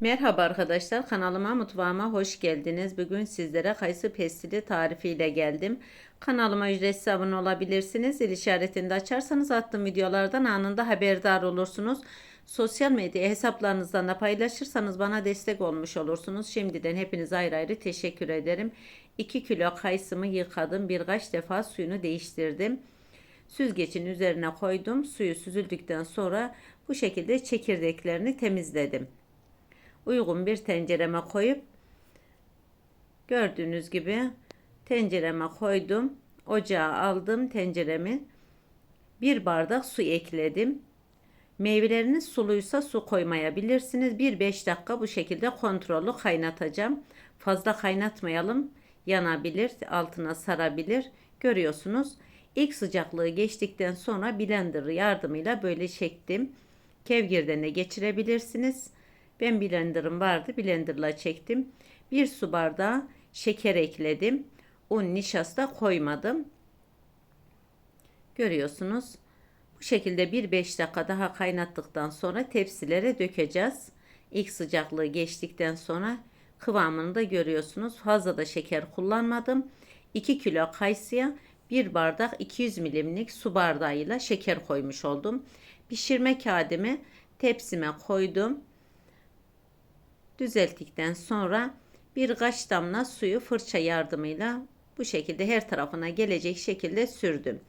Merhaba arkadaşlar kanalıma mutfağıma hoş geldiniz. Bugün sizlere kayısı pestili tarifiyle geldim. Kanalıma ücretsiz abone olabilirsiniz. Zil işaretini de açarsanız attığım videolardan anında haberdar olursunuz. Sosyal medya hesaplarınızdan da paylaşırsanız bana destek olmuş olursunuz. Şimdiden hepinize ayrı ayrı teşekkür ederim. 2 kilo kayısımı yıkadım. Birkaç defa suyunu değiştirdim. Süzgecin üzerine koydum. Suyu süzüldükten sonra bu şekilde çekirdeklerini temizledim uygun bir tencereme koyup gördüğünüz gibi tencereme koydum. Ocağa aldım tenceremi. Bir bardak su ekledim. Meyveleriniz suluysa su koymayabilirsiniz. Bir 5 dakika bu şekilde kontrollü kaynatacağım. Fazla kaynatmayalım. Yanabilir, altına sarabilir. Görüyorsunuz. İlk sıcaklığı geçtikten sonra blender yardımıyla böyle çektim. Kevgirden de geçirebilirsiniz. Ben blenderım vardı. Blenderla çektim. Bir su bardağı şeker ekledim. Un nişasta koymadım. Görüyorsunuz. Bu şekilde bir 5 dakika daha kaynattıktan sonra tepsilere dökeceğiz. İlk sıcaklığı geçtikten sonra kıvamını da görüyorsunuz. Fazla da şeker kullanmadım. 2 kilo kayısıya 1 bardak 200 milimlik su bardağıyla şeker koymuş oldum. Pişirme kağıdımı tepsime koydum düzelttikten sonra birkaç damla suyu fırça yardımıyla bu şekilde her tarafına gelecek şekilde sürdüm.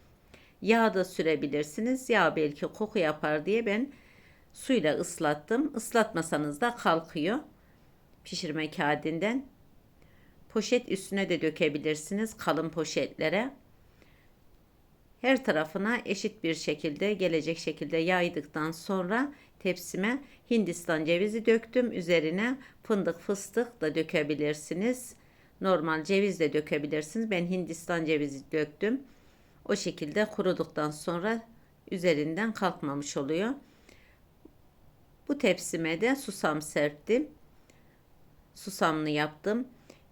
Yağ da sürebilirsiniz. Yağ belki koku yapar diye ben suyla ıslattım. Islatmasanız da kalkıyor. Pişirme kağıdından. Poşet üstüne de dökebilirsiniz kalın poşetlere. Her tarafına eşit bir şekilde gelecek şekilde yaydıktan sonra tepsime Hindistan cevizi döktüm. Üzerine fındık fıstık da dökebilirsiniz. Normal ceviz de dökebilirsiniz. Ben Hindistan cevizi döktüm. O şekilde kuruduktan sonra üzerinden kalkmamış oluyor. Bu tepsime de susam serptim. Susamlı yaptım.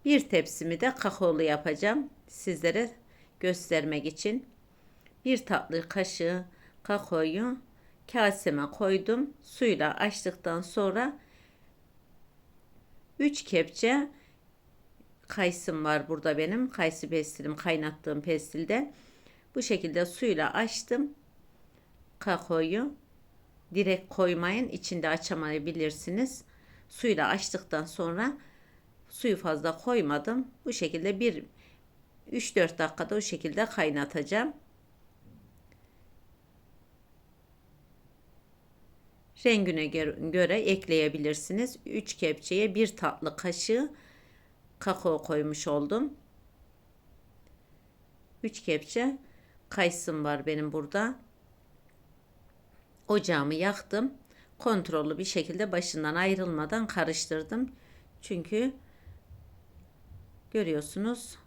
Bir tepsimi de kakaolu yapacağım. Sizlere göstermek için. Bir tatlı kaşığı kakaoyu kaseme koydum. Suyla açtıktan sonra 3 kepçe kayısım var burada benim. Kayısı pestilim kaynattığım pestilde. Bu şekilde suyla açtım. Kakaoyu direkt koymayın. içinde açamayabilirsiniz. Suyla açtıktan sonra suyu fazla koymadım. Bu şekilde bir 3-4 dakikada o şekilde kaynatacağım. Rengine göre ekleyebilirsiniz. 3 kepçeye 1 tatlı kaşığı kakao koymuş oldum. 3 kepçe kayısım var benim burada. Ocağımı yaktım. Kontrollü bir şekilde başından ayrılmadan karıştırdım. Çünkü görüyorsunuz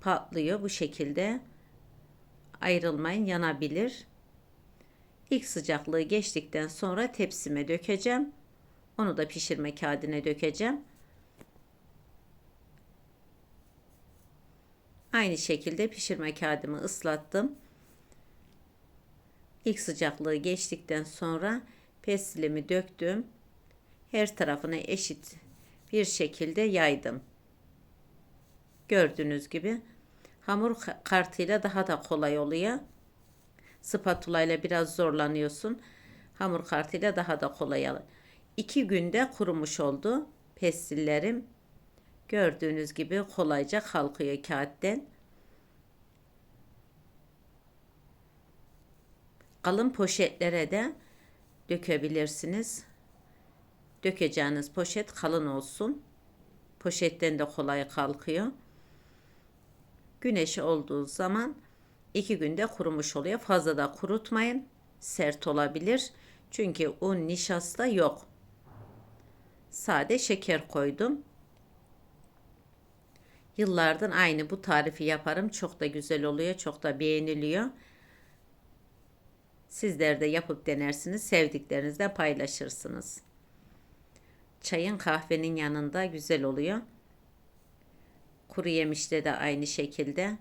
patlıyor bu şekilde. Ayrılmayın yanabilir. İlk sıcaklığı geçtikten sonra tepsime dökeceğim. Onu da pişirme kağıdına dökeceğim. Aynı şekilde pişirme kağıdımı ıslattım. İlk sıcaklığı geçtikten sonra pestilimi döktüm. Her tarafını eşit bir şekilde yaydım. Gördüğünüz gibi hamur kartıyla daha da kolay oluyor. Spatula ile biraz zorlanıyorsun. Hamur kartıyla daha da kolay alır. İki günde kurumuş oldu pestillerim. Gördüğünüz gibi kolayca kalkıyor kağıtten. Kalın poşetlere de dökebilirsiniz. Dökeceğiniz poşet kalın olsun. Poşetten de kolay kalkıyor. Güneş olduğu zaman 2 günde kurumuş oluyor. Fazla da kurutmayın. Sert olabilir. Çünkü un nişasta yok. Sade şeker koydum. Yıllardan aynı bu tarifi yaparım. Çok da güzel oluyor. Çok da beğeniliyor. Sizler de yapıp denersiniz. Sevdiklerinizle paylaşırsınız. Çayın kahvenin yanında güzel oluyor. Kuru yemişte de aynı şekilde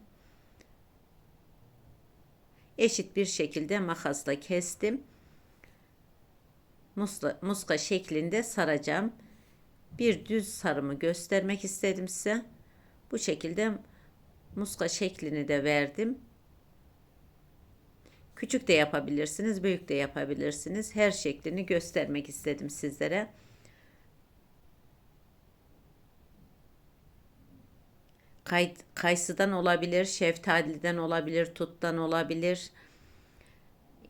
eşit bir şekilde makasla kestim. Muska, muska şeklinde saracağım. bir düz sarımı göstermek istedim size. Bu şekilde muska şeklini de verdim. Küçük de yapabilirsiniz, büyük de yapabilirsiniz. Her şeklini göstermek istedim sizlere. Kay, kayısıdan olabilir, şeftaliden olabilir, tuttan olabilir,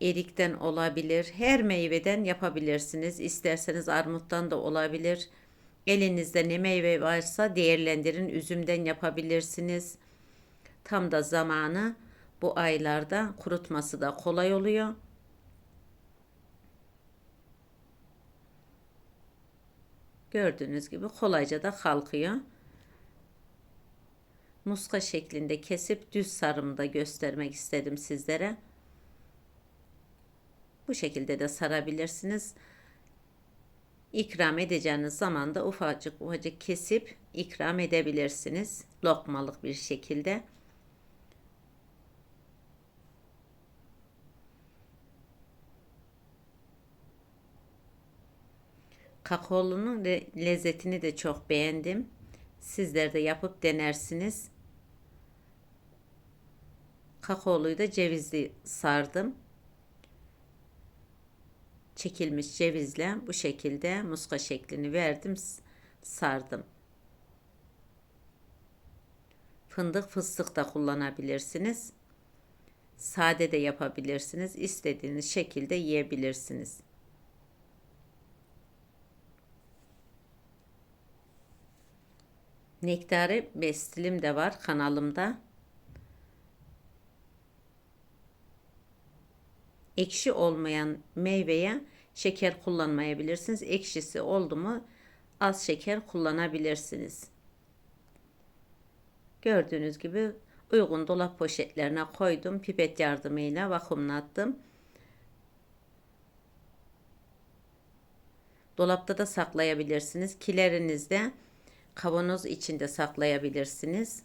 erikten olabilir. Her meyveden yapabilirsiniz. İsterseniz armuttan da olabilir. Elinizde ne meyve varsa değerlendirin. Üzümden yapabilirsiniz. Tam da zamanı bu aylarda kurutması da kolay oluyor. Gördüğünüz gibi kolayca da kalkıyor. Muska şeklinde kesip düz sarımı da göstermek istedim sizlere. Bu şekilde de sarabilirsiniz. İkram edeceğiniz zaman da ufacık ufacık kesip ikram edebilirsiniz. Lokmalık bir şekilde. Kakaolunun lezzetini de çok beğendim. Sizler de yapıp denersiniz. Kakaoluyu da cevizli sardım. Çekilmiş cevizle bu şekilde muska şeklini verdim, sardım. Fındık fıstık da kullanabilirsiniz. Sade de yapabilirsiniz. İstediğiniz şekilde yiyebilirsiniz. Nektarı bestilim de var kanalımda. Ekşi olmayan meyveye şeker kullanmayabilirsiniz. Ekşisi oldu mu az şeker kullanabilirsiniz. Gördüğünüz gibi uygun dolap poşetlerine koydum. Pipet yardımıyla vakumlattım. Dolapta da saklayabilirsiniz. Kilerinizde kavanoz içinde saklayabilirsiniz.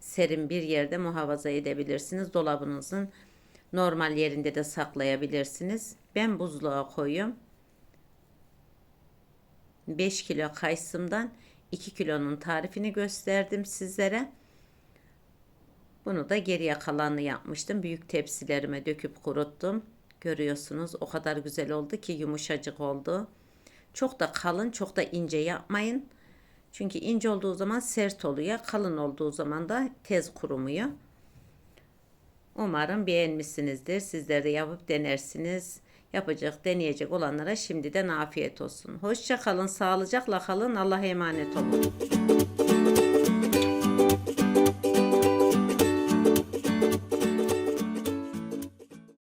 Serin bir yerde muhafaza edebilirsiniz. Dolabınızın normal yerinde de saklayabilirsiniz. Ben buzluğa koyuyorum. 5 kilo kayısımdan 2 kilonun tarifini gösterdim sizlere. Bunu da geriye kalanını yapmıştım. Büyük tepsilerime döküp kuruttum. Görüyorsunuz o kadar güzel oldu ki yumuşacık oldu. Çok da kalın, çok da ince yapmayın. Çünkü ince olduğu zaman sert oluyor. Kalın olduğu zaman da tez kurumuyor. Umarım beğenmişsinizdir. Sizler de yapıp denersiniz. Yapacak, deneyecek olanlara şimdiden afiyet olsun. Hoşça kalın, sağlıcakla kalın. Allah'a emanet olun.